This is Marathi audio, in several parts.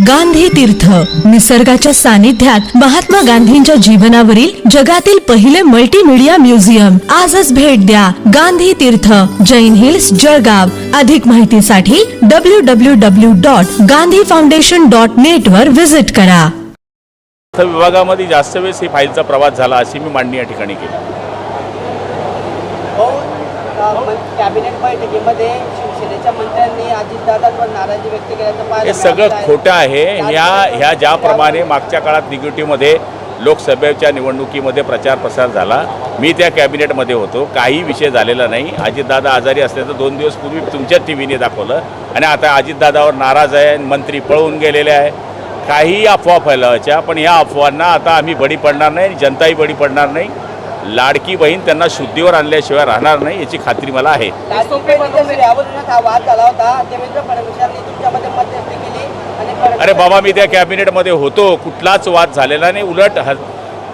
गांधी तीर्थ. निसर्गाच्या सानिध्यात महात्मा गांधींच्या जीवनावरील जगातील पहिले मल्टीमीडिया म्युझियम आजच भेट द्या गांधी तीर्थ. जैन हिल्स जळगाव. अधिक माहितीसाठी W W W dot Gandhi foundation dot net वर विजिट करा. अर्थ विभागामध्ये जास्त वेळेस ही फाईलचा प्रवास झाला अशी मी मांडणी या ठिकाणी केली. मं- कॅबिनेट बैठकीमध्ये शिवसेनेच्या मंत्र्यांनी अजितदादांवर नाराजी व्यक्त केल्याचं हे सगळं. खोटं आहे. ह्या ह्या ज्याप्रमाणे मागच्या काळात निगेटिव्हमध्ये लोकसभेच्या निवडणुकीमध्ये प्रचार प्रसार झाला मी त्या कॅबिनेटमध्ये होतो. काही विषय झालेला नाही. अजितदादा आजारी असल्याचं दोन दिवस पूर्वी तुमच्याच टी व्हीने दाखवलं आणि आता अजितदादावर नाराज आहे मंत्री पळून गेलेले आहे. काही अफवा फैलावायच्या पण या अफवांना आता आम्ही बळी पडणार नाही जनताही बळी पडणार नाही. लाडकी बहीण त्यांना शुद्धीवर आणल्याशिवाय राहणार नाही याची खात्री मला आहे. हा अरे बाबा मी त्या कॅबिनेटमध्ये होतो. कुठलाच वाद झालेला नाही. उलट ह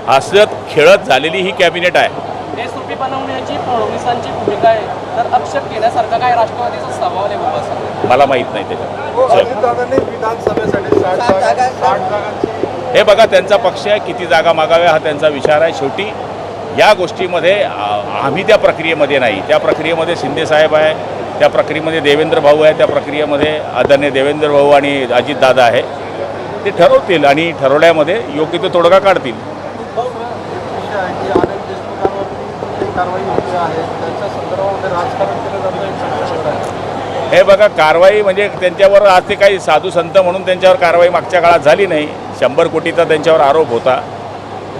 हसत खेळत झालेली ही कॅबिनेट आहे. एसओपी बनवण्याची फडणवीसांची भूमिका आहे. तर आक्षेप घेण्यासारखा काय राष्ट्रवादीचा सवाल आहे बाबा असं मला माहीत नाही त्याच्यात. जागांची हे बघा त्यांचा पक्ष आहे. किती जागा मागाव्या हा त्यांचा विचार आहे. शेवटी या गोष्टीमध्ये आम्ही त्या प्रक्रियेमध्ये नाही. त्या प्रक्रियेमध्ये शिंदेसाहेब आहे त्या प्रक्रियेमध्ये देवेंद्र भाऊ आहे त्या प्रक्रियेमध्ये आदरणीय देवेंद्र भाऊ आणि अजितदादा आहे. ते ठरवतील आणि ठरवल्यामध्ये योग्य तो तोडगा काढतील. हे बघा कारवाई म्हणजे त्यांच्यावर आज ते काही साधू संत म्हणून त्यांच्यावर कारवाई मागच्या काळात झाली नाही. शंभर कोटीचा त्यांच्यावर आरोप होता.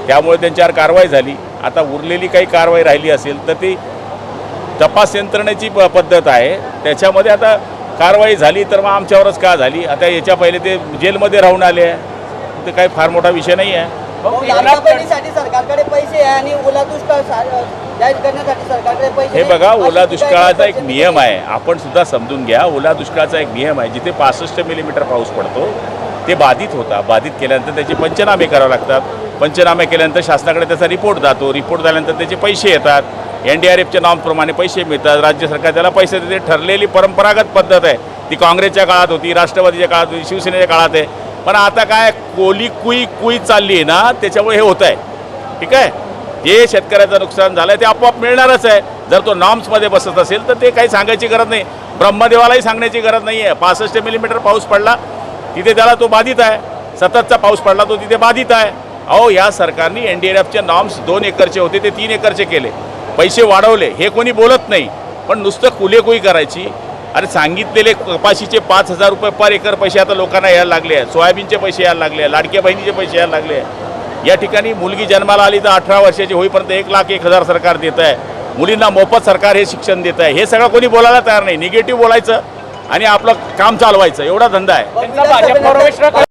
त्यामुळे त्यांच्यावर कारवाई झाली. आता उरलेली काही कारवाई राहिली असेल तर ती तपास यंत्रणेची प पद्धत आहे. त्याच्यामध्ये आता कारवाई झाली तर मग आमच्यावरच का झाली? आता याच्या पहिले ते जेलमध्ये राहून आले आहे. ते काही फार मोठा विषय नाही आहे. सरकारकडे पैसे आणि ओला दुष्काळ सा- जाहीर करण्यासाठी सरकारकडे पैसे हे नाही. बघा ओला दुष्काळाचा एक. नियम आहे. आपण सुद्धा समजून घ्या ओला दुष्काळाचा एक नियम आहे. जिथे पासष्ट मिलीमीटर पाऊस पडतो ते बाधित होता. बाधित केल्यानंतर त्याचे पंचनामे करावे लागतात. पंचनामे केल्यानंतर शासनाकडे त्याचा रिपोर्ट जातो. रिपोर्ट झाल्यानंतर त्याचे पैसे येतात. एन डी आर एफच्या नॉर्मप्रमाणे पैसे मिळतात. राज्य सरकार त्याला पैसे देते. ठरलेली परंपरागत पद्धत आहे. ती काँग्रेसच्या काळात होती राष्ट्रवादीच्या काळात होती शिवसेनेच्या काळात आहे. पण आता काय कोली कुई कुई चालली आहे ना त्याच्यामुळे हे होत आहे ठीक आहे? जे शेतकऱ्याचं नुकसान झालं ते आपोआप मिळणारच आहे. जर तो नॉर्म्समध्ये बसत असेल तर ते काही सांगायची गरज नाही. ब्रह्मदेवालाही सांगण्याची गरज नाही आहे पासष्ट मिलीमीटर पाऊस पडला तिथे त्याला तो बाधित आहे. सततचा पाऊस पडला तो तिथे बाधित आहे. अहो या सरकारने एन डी आर एफचे नॉर्म्स दोन एकरचे होते ते तीन एकरचे केले. पैसे वाढवले हे कोणी बोलत नाही. पण नुसतं कुलेकुई करायची. अरे सांगितलेले कपाशीचे पाच हजार रुपये पर एकर पैसे आता लोकांना यायला लागले आहे सोयाबीनचे पैसे यायला लागले आहे लाडक्या बहिणीचे पैसे यायला लागले आहे या ठिकाणी मुलगी जन्माला आली तर अठरा वर्षाची होईपर्यंत एक लाख एक हजार सरकार देत आहे. मुलींना मोफत सरकार हे शिक्षण देत आहे. हे सगळं कोणी बोलायला तयार नाही. निगेटिव्ह बोलायचं आणि आपलं काम चालवायचं. एवढा धंदा आहे.